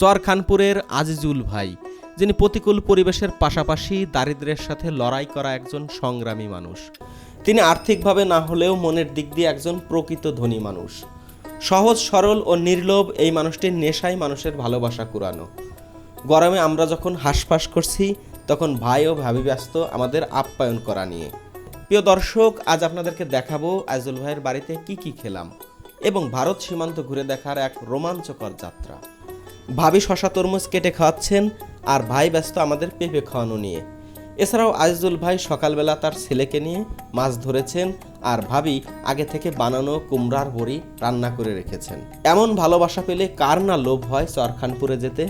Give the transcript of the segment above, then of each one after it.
চরখানপুরের আজিজুল ভাই, যিনি প্রতিকূল পরিবেশের পাশাপাশি দারিদ্র্যের সাথে লড়াই করা একজন সংগ্রামী মানুষ। তিনি আর্থিকভাবে না হলেও মনের দিক দিয়ে একজন প্রকৃত ধনী মানুষ। সহজ, সরল ও নির্লোভ এই মানুষটির নেশায় মানুষের ভালোবাসা কুরানো গরমে আমরা যখন হাঁসফাঁস করছি, তখন ভাই ও ভাবি ব্যস্ত আমাদের আপ্যায়ন করা নিয়ে। প্রিয় দর্শক, আজ আপনাদেরকে দেখাবো আইজুল ভাইয়ের বাড়িতে কি কি খেলাম এবং ভারত সীমান্ত ঘুরে দেখার এক রোমাঞ্চকর যাত্রা। ভাবি শশা তরমুজ কেটে খাওয়াচ্ছেন আর ভাই ব্যস্ত আমাদের পেঁপে খাওয়ানো নিয়ে। এছাড়াও আজিজুল ভাই সকালবেলা তার ছেলেকে নিয়ে মাছ ধরেছেন আর ভাবি আগে থেকে বানানো কুমড়ার বড়ি রান্না করে রেখেছেন। এমন ভালোবাসা পেলে কার না লোভ হয় চরখানপুরে যেতে?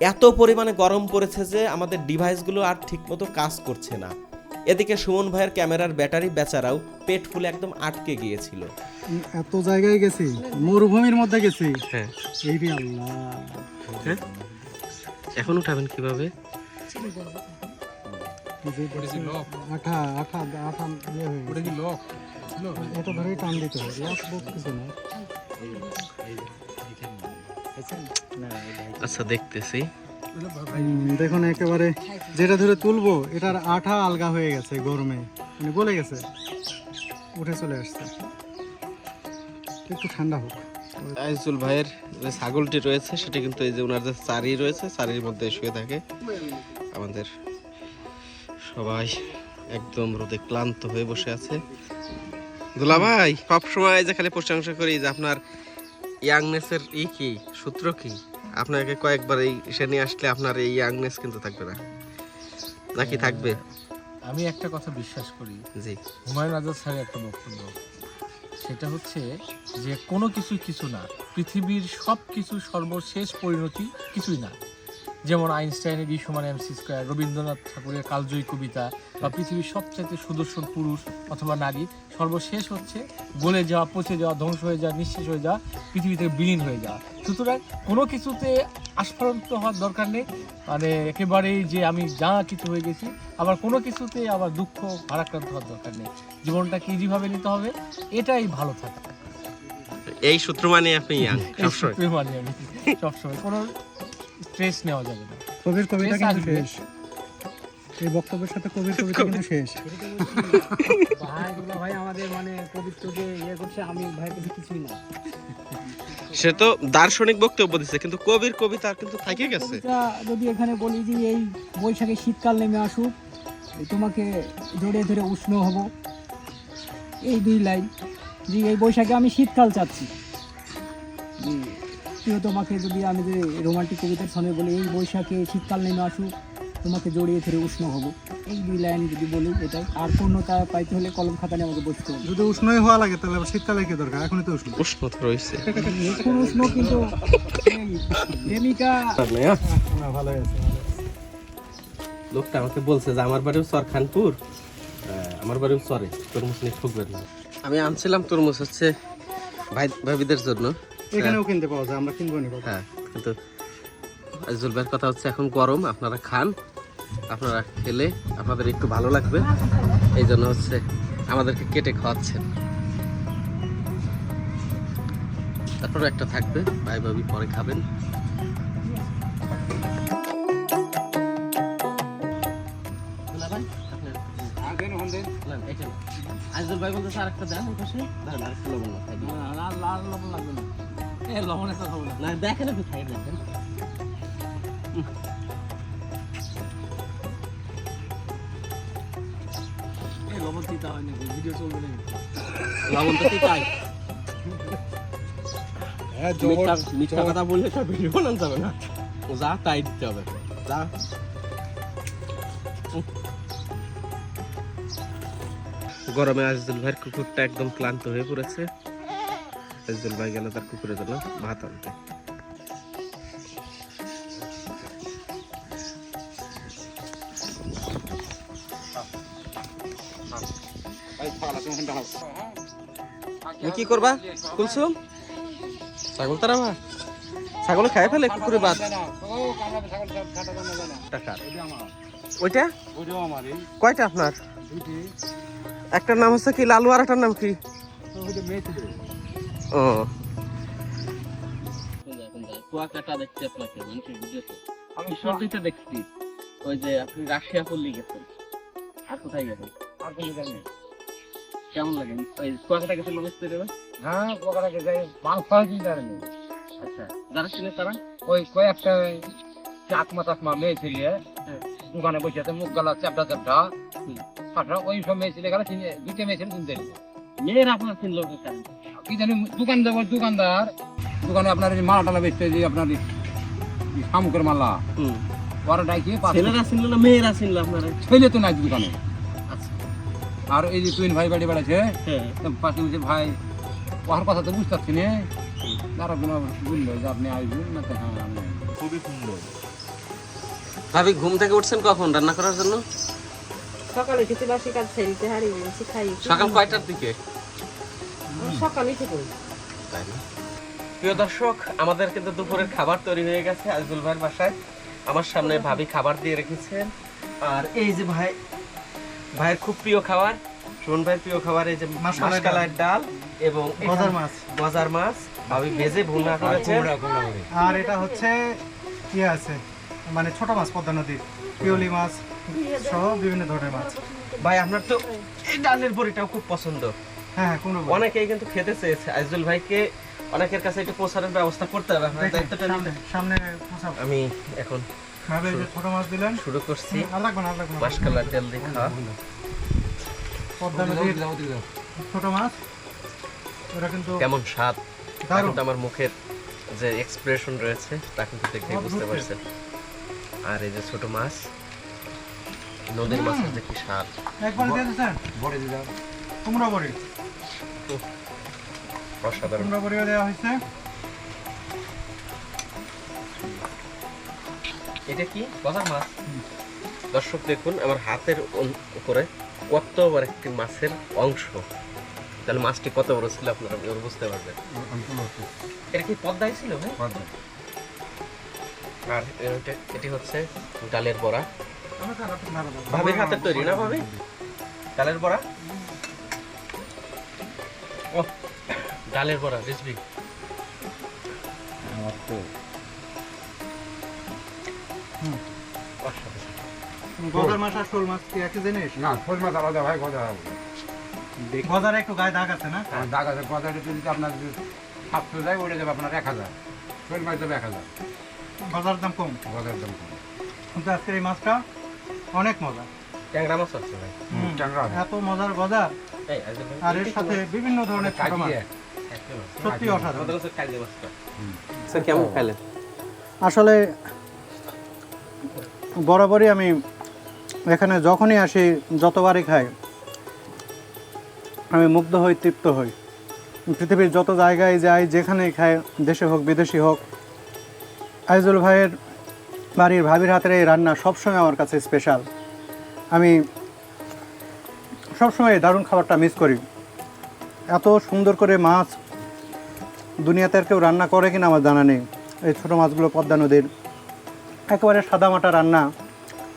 এত পরিমাণে গরম পড়েছে যে আমাদের ডিভাইসগুলো আর ঠিকমতো কাজ করছে না। এদিকে সুমন ভাইয়ের ক্যামেরার ব্যাটারি বেচারাও পেট ফুলে একদম আটকে গিয়েছিল। এত জায়গায় গেছি মরুভূমির মধ্যে গেছি। হ্যাঁ। এই রে আল্লাহ। এখন উঠাবেন কীভাবে? আঠা আঠা আঠা ইয়ে হয়ে গেছে। এটা ধরে টান দিতে হবে লক বুক কিছু না আচ্ছা দেখতেছি। দেখুন, একেবারে যেটা ধরে তুলবো, এটার আঠা আলগা হয়ে গেছে গরমে। মানে গলে গেছে। উঠে চলে আসছে। একটু ঠান্ডা হোক। আইজুল ভাইয়ের যে ছাগলটি রয়েছে, সেটি কিন্তু এই যে ওনার যে চারি রয়েছে, চারির মধ্যে শুয়ে থাকে। আমাদের সবাই একদম রোদে ক্লান্ত হয়ে বসে আছে। দুলা ভাই, সবসময় যে খালি প্রশংসা করি যে আপনার ইয়াংনেসের ই কি, সূত্র কি? আপনাকে কয়েকবার এই সে নিয়ে আসলে আপনার এই ইয়াংনেস কিন্তু থাকবে না। নাকি থাকবে? আমি একটা কথা বিশ্বাস করি। জি। হুমায়ুন আজাদ স্যারের একটা বক্তব্য। সেটা হচ্ছে যে কোনো কিছু কিছু না। পৃথিবীর সব কিছু সর্বশেষ পরিণতি কিছুই না। যেমন আইনস্টাইনের ই সমান এমসি স্কোয়ার রবীন্দ্রনাথ ঠাকুরের কালজয়ী কবিতা বা পৃথিবীর সবচাইতে সুদর্শন পুরুষ অথবা নারী সর্বশেষ হচ্ছে গলে যাওয়া পচে যাওয়া ধ্বংস হয়ে যাওয়া নিঃশেষ হয়ে যাওয়া পৃথিবী থেকে বিলীন হয়ে যাওয়া। সুতরাং কোনো কিছুতে আস্ফারন্ত হওয়ার দরকার নেই। মানে একেবারেই যে আমি যা কিছু হয়ে গেছি আবার কোনো কিছুতে আবার দুঃখ ভারাক্রান্ত হওয়ার দরকার নেই। জীবনটাকে ইজিভাবে নিতে হবে এটাই ভালো থাকা এই সূত্র মানে আপনি সবসময়। মানি আমি সবসময়। কোনো স্ট্রেস নেওয়া যাবে না। কবির কবিতা বেশ কিন্তু শেষ। এই বক্তব্যের সাথে কবির কবিতা কিন্তু শেষ। ভাই ভাই আমাদের মানে যে ইয়ে করছে আমি ভাই কিছু কিছুই না। সে তো দার্শনিক বক্তব্য দিচ্ছে কিন্তু কবির কবিতা কিন্তু থাকে গেছে। যদি এখানে বলি যে এই বৈশাখে শীতকাল নেমে আসুক তোমাকে ধরে ধরে উষ্ণ হব। এই দুই লাইন যে এই বৈশাখে আমি শীতকাল চাচ্ছি। প্রিয় তোমাকে যদি আমি যে রোমান্টিক কবিতার সঙ্গে বলি এই বৈশাখে শীতকাল নেমে আসুক তোমাকে জড়িয়ে ধরে উষ্ণ হব। এই দুই লাইন যদি বলি এটাই। আর পূর্ণতা পাইতে হলে কলম খাতা নিয়ে আমাকে বসতে হবে। যদি উষ্ণই হওয়া লাগে তাহলে আবার শীতকালে কি দরকার? এখনই তো উষ্ণ। উষ্ণতা রয়েছে। এখন উষ্ণ কিন্তু প্রেমিকা না, ভালোই আছে লোকটা আমাকে বলছে যে আমার বাড়িও সরখানপুর আহ, আমার বাড়িও সরে তরমুজ নিয়ে ঠকবেন না। আমি আনছিলাম তরমুজ হচ্ছে ভাই ভাবিদের জন্য। এখানেও কিনতে পাওয়া যায় আমরা কিনবো নি হ্যাঁ কিন্তু আজিজুল ভাইয়ের কথা হচ্ছে এখন গরম আপনারা খান আপনারা খেলে আপনাদের একটু ভালো লাগবে। এই জন্য হচ্ছে আমাদেরকে কেটে খাওয়াচ্ছেন। তারপরে একটা থাকবে ভাই ভাবি পরে খাবেন। আজিজুল ভাই বলতেছে আরেকটা দেন পাশে। দেন লবণ না লাল লবণ লাগবে না। লবণ এত খাব না না দেখেন লবণ হয় ভিডিও চলবে না লবণ তো তাই মিথ্যা মিথ্যা কথা বললে তো ভিডিও বানানো যাবে না। যা তাই দিতে হবে। যা। গরমে আজিজুল ভাইয়ের কুকুরটা একদম ক্লান্ত হয়ে পড়েছে। আজিজুল ভাই গেল তার কুকুরের জন্য ভাত আনতে। কি করবা? কুলসুম? ছাগল তারাবা ছাগল খাই ফেলে কুকুরে বাদ ওইটা? কয়টা আপনার? একটার নাম হচ্ছে কি, লালু আর একটার নাম কি? ও। কুয়াকাটা দেখছি আপনাকে মানুষের ভিডিওতে আমি সর্দিতে দেখছি ওই যে আপনি রাশিয়া পল্লী গেছেন। আর কোথায় গেছেন? আর কোনো জায়গায় নেই। কেমন লাগে? ওই কুয়াকাটা গেছেন মানুষ তৈরি হ্যাঁ পোকাটাকে যাই মাংস হয় চিন্তা নেই আচ্ছা যারা ছিলেন তারা? ওই কয়েকটা চাকমা টাকমা মেয়ে ছেলে দোকানে বসে আছে মুখ গলা চ্যাপটা চ্যাপটা। ওই সব মেয়ে ছেলে গেলে দুইটা মেয়ে ছেলে চিনতে মেয়েরা আপনার চিনল কেন কি জানি দোকান দেবো দোকানদার। দোকানে আপনার এই মালা টালা বেচতে যে আপনার শামুকের মালা। ওরা ডাকি ছেলেরা চিনল না মেয়েরা চিনল আপনারা? ছেলে তো নাই দোকানে। আচ্ছা। আর এই যে তুইন ভাই বাড়ি বেড়াচ্ছে হ্যাঁ। পাশে বলছে ভাই ওর কথা তো বুঝতে পারছি না। তারা কোনো বলল যে আপনি আসবেন না তো হ্যাঁ আমি ভাবি ঘুম থেকে উঠছেন কখন? রান্না করার জন্য? সকালে খেতে বাসি কাজ ছেড়িতে হারিয়ে খাই সকাল কয়টার দিকে? সকালে প্রিয় দর্শক আমাদের কিন্তু দুপুরের খাবার তৈরি হয়ে গেছে আজদুল ভাইয়ের বাসায়। আমার সামনে ভাবি খাবার দিয়ে রেখেছেন। আর এই যে ভাই ভাইয়ের খুব প্রিয় খাবার সুমন ভাইয়ের প্রিয় খাবার এই যে মাসকলাই ডাল। এবং গজার মাছ। গজার মাছ। ভাবি ভেজে ভুনা করেছেন আর এটা হচ্ছে কি আছে? মানে ছোট মাছ পদ্মা নদীর। পিওলি মাছ সহ বিভিন্ন ধরনের মাছ। ভাই আপনার তো এই ডালের বড়িটাও খুব পছন্দ। হ্যাঁ হ্যাঁ অনেকেই কিন্তু খেতে চেয়েছে। আজদুল ভাইকে অনেকের কাছে একটু পৌঁছানোর ব্যবস্থা করতে হবে আপনার দায়িত্বটা সামনে আমি এখন ভাবে এই যে ছোট মাছ দিলেন। শুরু করছি। আর লাগবে না আর লাগবে না। মাসকলার তেল দিয়ে খাওয়া ছোট মাছ ওরা কিন্তু কেমন স্বাদ? কিন্তু আমার মুখের যে এক্সপ্রেশন রয়েছে তা কিন্তু দেখে বুঝতে পারছেন। আর এই যে ছোট মাছ নদীর মাছের যে কি স্বাদ। একবার দিয়ে দিচ্ছেন? বড়ি দিলাম কুমড়া বড়ি। অসাধারণ। কুমড়া দেওয়া হয়েছে। এটা কি? গজার মাছ? দর্শক দেখুন আমার হাতের উপরে কত বড় একটি মাছের অংশ। তাহলে মাছটি কত বড় ছিল আপনারা বুঝতে পারবেন। এটা কি পদ্মায় ছিল ভাই? আর এটা এটি হচ্ছে ডালের বড়া। ভাবির হাতের তৈরি না ভাবি? ডালের বড়া? ডালের বড়া রেসিপি? গজার মাছ আর শোল মাছ কি একই জিনিস? না শোল মাছ আলাদা ভাই গজা আলাদা একটু গায়ে দাগ আছে না? দাগ আছে। গজাটা যদি আপনার সাতশো যায় ওটা যাবে আপনার এক হাজার। শোল মাছ যাবে এক হাজার। গজার দাম কম? গজার দাম কম। কিন্তু আজকের এই মাছটা অনেক মজা। ট্যাংরা মাছ আছে ভাই। হুম, ট্যাংরা। এত মজার গজার। ভাই, আর এর সাথে বিভিন্ন ধরনের ছোট মাছ। কাটিয়ে সত্যি অসাধারণ। কাজে মাছটা স্যার কেমন খাইলেন আসলে বরাবরই আমি এখানে যখনই আসি যতবারই খাই আমি মুগ্ধ হই তৃপ্ত হই। পৃথিবীর যত জায়গায় যাই যেখানেই খাই দেশে হোক বিদেশি হোক আইজুল ভাইয়ের বাড়ির ভাবির হাতের এই রান্না সবসময় আমার কাছে স্পেশাল আমি সবসময় দারুণ খাবারটা মিস করি। এত সুন্দর করে মাছ দুনিয়াতে আর কেউ রান্না করে কিনা আমার জানা নেই। এই ছোটো মাছগুলো পদ্মা নদীর। একেবারে সাদামাটা রান্না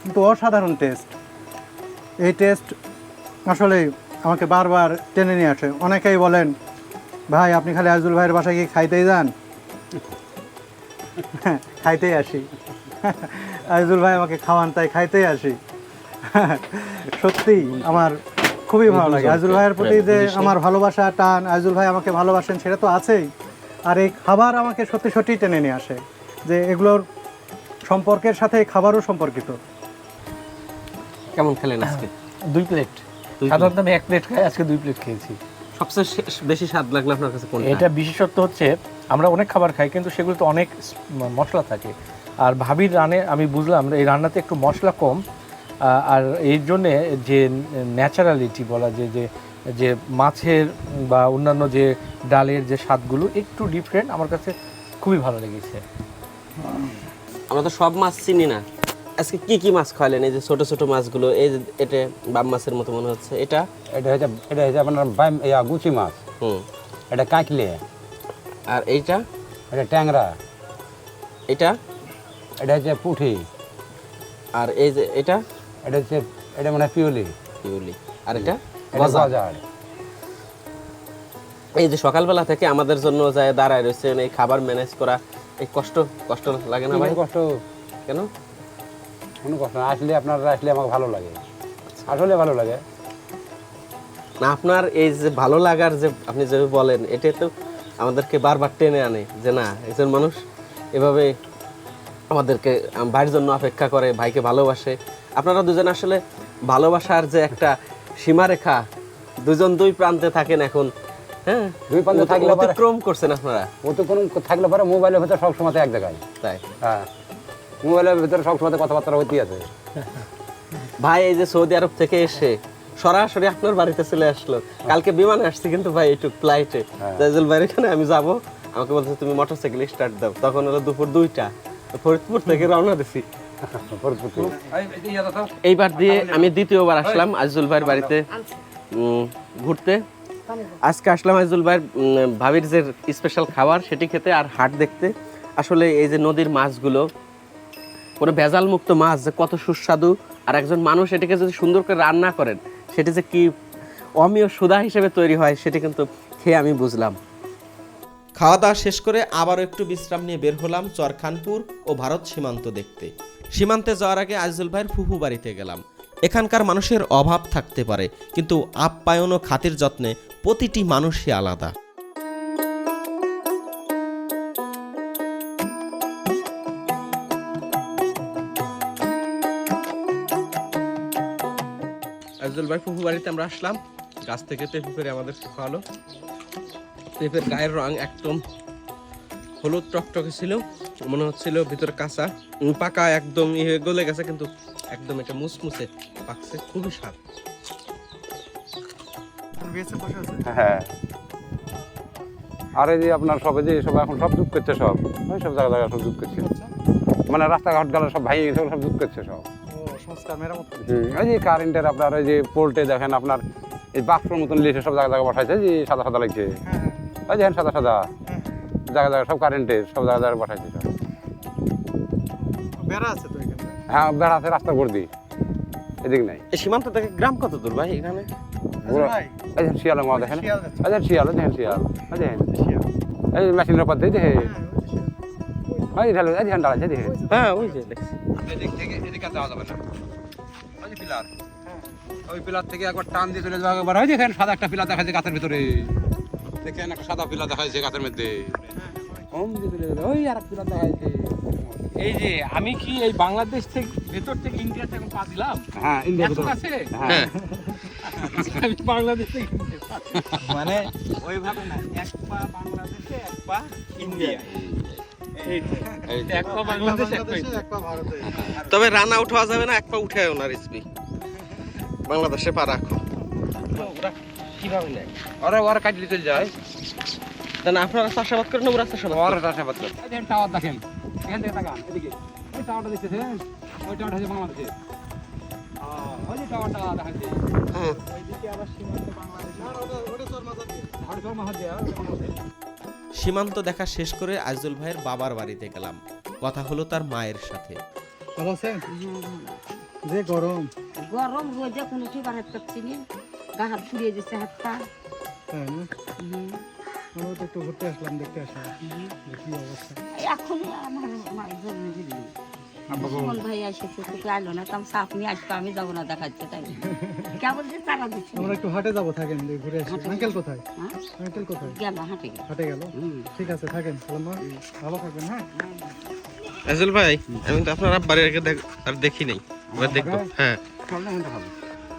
কিন্তু অসাধারণ টেস্ট এই টেস্ট আসলে আমাকে বারবার টেনে নিয়ে আসে। অনেকেই বলেন ভাই আপনি খালি আজুল ভাইয়ের বাসায় গিয়ে খাইতেই যান? হ্যাঁ, খাইতেই আসি। আজুল ভাই আমাকে খাওয়ান তাই খাইতেই আসি। সত্যি আমার খুবই ভালো লাগে। আজুল ভাইয়ের প্রতি যে আমার ভালোবাসা টান আজুল ভাই আমাকে ভালোবাসেন সেটা তো আছেই। আর এই খাবার আমাকে সত্যি সত্যি টেনে নিয়ে আসে যে এগুলোর সম্পর্কের সাথে এই খাবারও সম্পর্কিত। কেমন খেলেন আজকে? দুই প্লেট সাধারণত আমি এক প্লেট খাই আজকে দুই প্লেট খেয়েছি। সবচেয়ে বেশি স্বাদ লাগল আপনার কাছে কোনটা? এটা বিশেষত্ব হচ্ছে আমরা অনেক খাবার খাই কিন্তু সেগুলোতে অনেক মশলা থাকে। আর ভাবির রানে আমি বুঝলাম এই রান্নাতে একটু মশলা কম আর এর জন্যে যে ন্যাচারালিটি বলা যে যে যে মাছের বা অন্যান্য যে ডালের যে স্বাদগুলো একটু ডিফারেন্ট আমার কাছে খুবই ভালো লেগেছে। আমরা তো সব মাছ চিনি না। আজকে কি কি মাছ খাওয়ালেন? এই যে ছোট ছোট মাছগুলো এই যে এটা বাম মাছের মতো মনে হচ্ছে। এটা? এটা হচ্ছে এটা হচ্ছে আপনার বাইম ইয়া গুচি মাছ। হুম। এটা কাঁকলে। আর এইটা? এটা ট্যাংরা। এটা? এটা হচ্ছে পুঁঠি আর এই যে এটা? এটা হচ্ছে এটা মানে পিওলি পিউলি। আর এটা? এই যে সকালবেলা থেকে আমাদের জন্য যায় দাঁড়ায় রয়েছে এই খাবার ম্যানেজ করা এই কষ্ট কষ্ট লাগে না ভাই? কষ্ট? কেন? কোনো কষ্ট না আসলে আপনারা আসলে আমাকে ভালো লাগে। আসলে ভালো লাগে। না আপনার এই যে ভালো লাগার যে আপনি যে বলেন এটা তো আমাদেরকে বারবার টেনে আনে যে না একজন মানুষ এভাবে আমাদেরকে আম, ভাইয়ের জন্য অপেক্ষা করে ভাইকে ভালোবাসে। আপনারা দুজন আসলে ভালোবাসার যে একটা সীমারেখা। দুজন দুই প্রান্তে থাকেন এখন। হ্যাঁ? দুই প্রান্তে থাকলে অতিক্রম করছেন আপনারা। ও থাকলে পরে মোবাইলের ভেতরে সব এক জায়গায়। তাই। হ্যাঁ। মোবাইলের ভেতরে সব কথাবার্তা হতেই আছে। ভাই এই যে সৌদি আরব থেকে এসে সরাসরি আপনার বাড়িতে চলে আসলো। কালকে বিমানে আসছি কিন্তু ভাই একটু ফ্লাইটে হ্যাঁ। জাইজুল ভাইয়ের এখানে আমি যাব। আমাকে বলছে তুমি মোটরসাইকেল স্টার্ট দাও। তখন হলো দুপুর দুইটা। ফরিদপুর থেকে রওনা দিছি। এইবার দিয়ে আমি দ্বিতীয়বার আসলাম আজিজুল ভাইয়ের বাড়িতে ঘুরতে। আজকে আসলাম আজিজুল ভাইয়ের ভাবির যে স্পেশাল খাবার সেটি খেতে আর হাট দেখতে। আসলে এই যে নদীর মাছগুলো কোনো ভেজাল মুক্ত মাছ যে কত সুস্বাদু আর একজন মানুষ এটাকে যদি সুন্দর করে রান্না করেন সেটি যে কি অমীয় সুধা হিসেবে তৈরি হয় সেটি কিন্তু খেয়ে আমি বুঝলাম। খাওয়া দাওয়া শেষ করে আবারও একটু বিশ্রাম নিয়ে বের হলাম চরখানপুর ও ভারত সীমান্ত দেখতে। সীমান্তে যাওয়ার আগে আজিজুল ভাইয়ের ফুফু বাড়িতে গেলাম। এখানকার মানুষের অভাব থাকতে পারে, কিন্তু আপ্যায়ন ও খাতির যত্নে প্রতিটি মানুষই আলাদা। আজিজুল ভাই, ফুফু বাড়িতে আমরা আসলাম। গাছ থেকে পেঁপে পেরে আমাদের খাওয়ালো। পেঁপের গায়ের রং একদম হলুদ টকটকে ছিল মনে হচ্ছিল ভিতরে কাঁচা। পাকা একদম ইয়ে গলে গেছে কিন্তু একদম এটা মুসমুসে পাকছে খুবই স্বাদ। হ্যাঁ। আর এই যে আপনার সবে যে সব এখন সব যুগ করছে সব ওই সব জায়গা জায়গা সব যুগ করছে। মানে রাস্তাঘাট গেলে সব ভাই গেছে সব যুগ করছে সব। সংস্কার মেরামত হুম, ওই যে কারেন্টের আপনার ওই যে পোল্টে দেখেন আপনার এই বাক্সর মতন লিখে সব জায়গা জায়গা বসাইছে যে সাদা সাদা লাগছে। ওই দেখেন সাদা সাদা জায়গা জায়গা সব কারেন্টের সব জায়গা জায়গা বসাইছে সব বেড়া আছে তো এখানে হ্যাঁ বেড়া আছে রাস্তার উপর দিয়ে এদিক নাই এই সীমান্ত থেকে গ্রাম কত দূর ভাই এখানে দেখেন মা দেখেন শিয়াল দেখেন শিয়াল এই দেখেন শিয়াল দেখেন এই মেশিনের দিয়ে দেখে হ্যাঁ, এই ঢালে এই দেখে হ্যাঁ ওই যে এদিক থেকে এদিকে যাওয়া যাবে না ওই পিলার ওই পিলার থেকে একবার টান দিয়ে চলে যাওয়া একবার ওই দেখেন সাদা একটা পিলার দেখা যায় গাছের ভিতরে দেখেন একটা সাদা যাচ্ছে গাছের মধ্যে। ওই আর যাচ্ছে। এই যে আমি কি এই বাংলাদেশ থেকে ভেতর থেকে ইন্ডিয়াতে এখন পা দিলাম? হ্যাঁ ইন্ডিয়া এত ভিতরে। হ্যাঁ। আমি বাংলাদেশ থেকে। মানে ওইভাবে না এক পা বাংলাদেশে এক পা ইন্ডিয়া এই এক পা বাংলাদেশ এক পা বাংলাদেশে এক পা ভারতে। তবে রানা আউট হওয়া যাবে না এক পা উঠে না রিসবি বাংলাদেশে পা রাখো। কীভাবে নেয়? ওরা ওরা কাটলে চলে যায়। তা না আপনারা চাষাবাদ করেন না ওরা চাষাবাদ? ওরা চাষাবাদ করে। এই দেখেন টাওয়ার দেখেন এখান থেকে তাকান এদিকে। ওই টাওয়ারটা দেখতেছেন? ওই টাওয়ারটা হচ্ছে বাংলাদেশে। ওই যে টাওয়ারটা দেখা হ্যাঁ। ওইদিকে আবার সীমান্ত বাংলাদেশ। আর সব মাহাত দেয়া বাংলাদেশ। সীমান্ত দেখা শেষ করে আজিজুল ভাইয়ের বাবার বাড়িতে গেলাম। কথা হলো তার মায়ের সাথে। যে গরম। গরম রোদে কোনো ঠিকানা পাচ্ছি নি। গা হাত ফুরিয়ে যাচ্ছে হাতটা হ্যাঁ না? আমরা তো একটু ঘুরতে আসলাম দেখতে আসলাম। কি অবস্থা? এখন আমার জন্ম দিল সুমন ভাই এসেছে তোকে আইলো না তাম সাপ নিয়ে আমি যাব না দেখাচ্ছে তাই কেমন যে তারা দিচ্ছে। আমরা একটু হাটে যাব থাকেন ঘুরে আসি। আঙ্কেল কোথায়? হ্যাঁ? আঙ্কেল কোথায়? গেল হাঁটে গেল। হাটে গেল? হুম। ঠিক আছে থাকেন সালামা। ভালো থাকবেন হ্যাঁ? ভাই আমি তো আপনার আব্বার আগে দেখ- আর দেখি নাই। এবার দেখব। হ্যাঁ।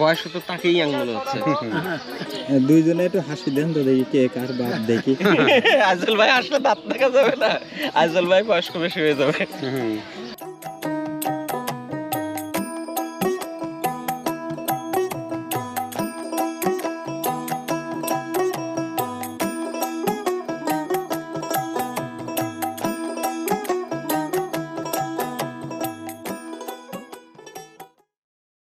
বয়স তো তাকেই ইয়াং মনে হচ্ছে। দুইজনে একটু হাসি দেন তো দেখি কে কার বাপ দেখি। আজল ভাই আসলে দাঁত দেখা যাবে না। আজল ভাই বয়স্ক বেশি হয়ে যাবে।